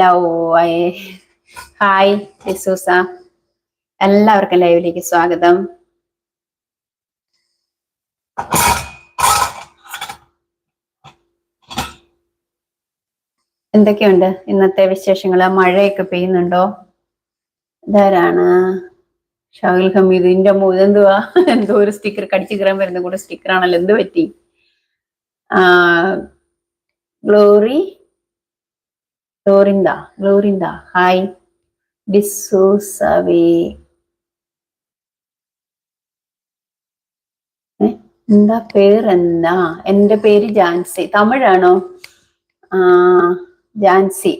Hello hi D'Souza. എല്ലാവർക്കും ലൈവിലേക്ക് സ്വാഗതം. എന്തൊക്കെയുണ്ട് ഇന്നത്തെ വിശേഷങ്ങൾ മഴയൊക്കെ പെയ്യുന്നുണ്ടോ? ഇതാരാണ്? ഷാഹിൽ ഹമീദ്. ഇന്റെ മൂ എന്തുവാ? എന്തോ ഒരു സ്റ്റിക്കർ കടിച്ചു കയറാൻ വരുന്ന കൂടെ സ്റ്റിക്കർ ആണല്ലോ എന്ത് പറ്റി? ഗ്ലോറി? ഗ്ലോറിന്ദ ഗ്ലോറിന്ത ഹായ് ഡിസൂസവേ. എന്താ പേരെന്താ എന്റെ പേര് ജാൻസി. തമിഴാണോ? ആ ജാൻസി.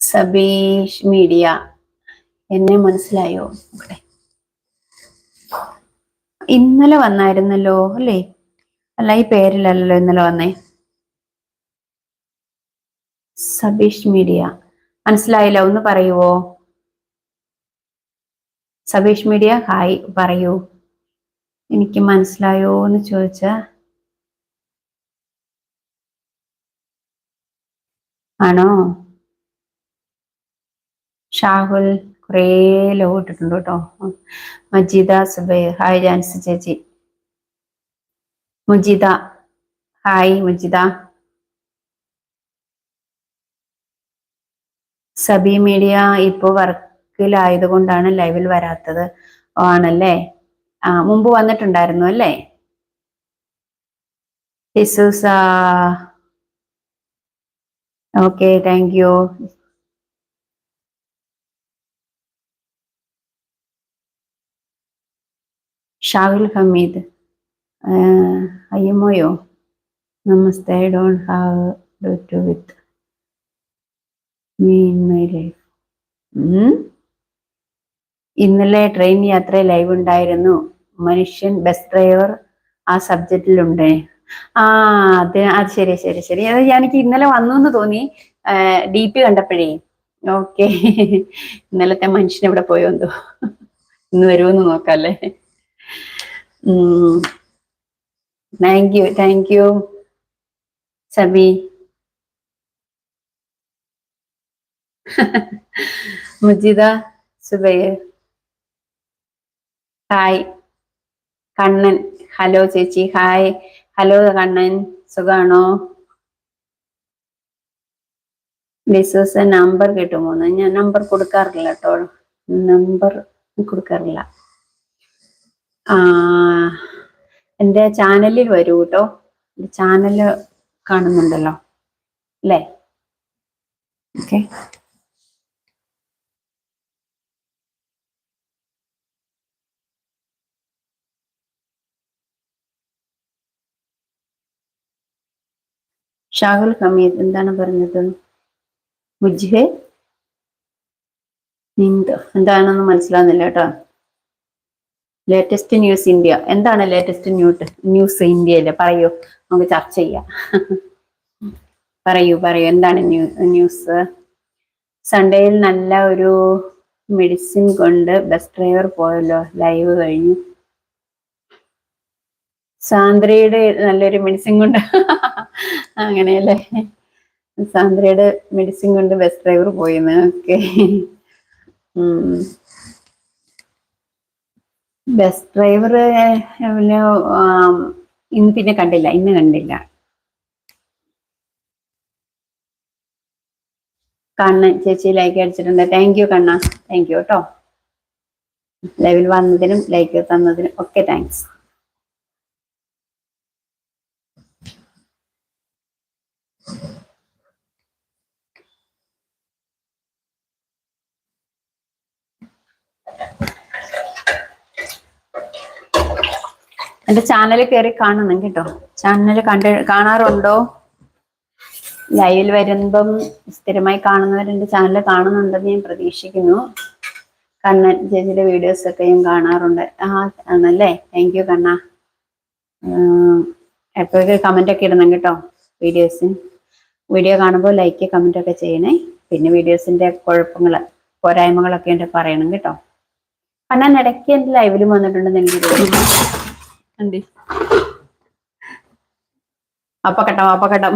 സബീഷ് മീഡിയ. എന്നെ മനസ്സിലായോ? ഇവിടെ. ഇന്നലെ വന്നായിരുന്നല്ലോ അല്ലേ? അല്ല ഈ പേരിലല്ലോ ഇന്നലെ വന്നേ. സബീഷ് മീഡിയ. മനസ്സിലായില്ല ഒന്ന് പറയുവോ? സബീഷ് മീഡിയ ഹായ് പറയൂ. എനിക്ക് മനസ്സിലായോ എന്ന് ചോദിച്ച ആണോ? ഷാഹുൽ കുറേ ലോ ഇട്ടിട്ടുണ്ട് കേട്ടോ. മജീദ സുബൈ ഹായ് ജാൻസി ചേച്ചി. മുജിദ ഹായ് മുജിദ. സബി മീഡിയ ഇപ്പോൾ വർക്കിലായത് കൊണ്ടാണ് ലൈവിൽ വരാത്തത്. ആണല്ലേ? ആ മുമ്പ് വന്നിട്ടുണ്ടായിരുന്നു അല്ലേ? D'Souza okay thank you Shahul Hameed. അയ്യമ്മയോ. Namaste don't have to with me life ഇന്നലെ ട്രെയിൻ യാത്ര ലൈവ് ഉണ്ടായിരുന്നു. മനുഷ്യൻ ബസ് ഡ്രൈവർ ആ സബ്ജക്റ്റിലുണ്ട് ആ അത് അത് ശരി ശരി ശരി. അത് എനിക്ക് ഇന്നലെ വന്നു എന്ന് തോന്നി ഡി പി കണ്ടപ്പോഴേ. ഓക്കെ. ഇന്നലത്തെ മനുഷ്യൻ എവിടെ പോയോ എന്തോ. ഇന്ന് വരുമെന്ന് നോക്കാല്ലേ. Thank you thank you Sabi. Mujida Subair. Hi. Kannan. Hello ചേച്ചി. ഹായ്. ഹലോ കണ്ണൻ. സുഖാണോ? ഡിസോസ് നമ്പർ കിട്ടുമോ ഞാൻ നമ്പർ കൊടുക്കാറില്ല കേട്ടോ. നമ്പർ കൊടുക്കാറില്ല. എന്റെ ചാനലിൽ വരൂ കേട്ടോ. ചാനൽ കാണുന്നുണ്ടല്ലോ. അല്ലേ? ഓക്കെ. ഷാഹുൽ ഹമീദ് എന്താണ് പറഞ്ഞത്? മുജ്ഹെ നീന്ത് എന്താണെന്ന് മനസ്സിലാവുന്നില്ല കേട്ടോ. Latest news India. എന്താണ് ലേറ്റസ്റ്റ് ന്യൂട്ട് ന്യൂസ് ഇന്ത്യയിൽ. പറയൂ. നമുക്ക് ചർച്ച ചെയ്യാം. പറയൂ പറയൂ. എന്താണ് ന്യൂസ് സൺഡേയിൽ നല്ല ഒരു മെഡിസിൻ കൊണ്ട് ബസ് ഡ്രൈവർ പോയല്ലോ. ലൈവ് കഴിഞ്ഞു. സാന്ദ്രയുടെ നല്ലൊരു മെഡിസിൻ കൊണ്ട്. അങ്ങനെയല്ലേ? സാന്ദ്രയുടെ മെഡിസിൻ കൊണ്ട് ബസ് ഡ്രൈവർ പോയിന്ന്. ഓക്കെ ബസ് ഡ്രൈവർ ഇന്ന് പിന്നെ കണ്ടില്ല. ഇന്ന് കണ്ടില്ല. കണ്ണൻ ചേച്ചി ലൈക്ക് അടിച്ചിട്ടുണ്ട്. Thank you Kanna. Thank you കേട്ടോ. ലൈവിൽ വന്നതിനും ലൈക്ക് തന്നതിനും ഒക്കെ താങ്ക്സ് എന്റെ ചാനൽ കയറി കാണണം കേട്ടോ. ചാനൽ കണ്ട് കാണാറുണ്ടോ? ലൈവിൽ വരുമ്പം സ്ഥിരമായി കാണുന്നവരെന്റെ ചാനൽ കാണുന്നുണ്ടെന്ന് ഞാൻ പ്രതീക്ഷിക്കുന്നു. കണ്ണൻ ചേച്ചിയുടെ വീഡിയോസ് ഒക്കെ ഞാൻ കാണാറുണ്ട്. ആ ആണല്ലേ? Thank you Kanna. എപ്പോഴൊക്കെ കമന്റ് ഒക്കെ ഇടണം കേട്ടോ വീഡിയോസ് വീഡിയോ കാണുമ്പോൾ ലൈക്ക് കമന്റ് ഒക്കെ ചെയ്യണേ. പിന്നെ വീഡിയോസിന്റെ കുഴപ്പങ്ങൾ പോരായ്മകളൊക്കെ ഉണ്ട് പറയണം കേട്ടോ. കണ്ണൻ ഇടയ്ക്ക് എന്റെ ലൈവിലും വന്നിട്ടുണ്ടെന്ന് എനിക്ക് തോന്നുന്നു. అండి. అపకటం అపకటం.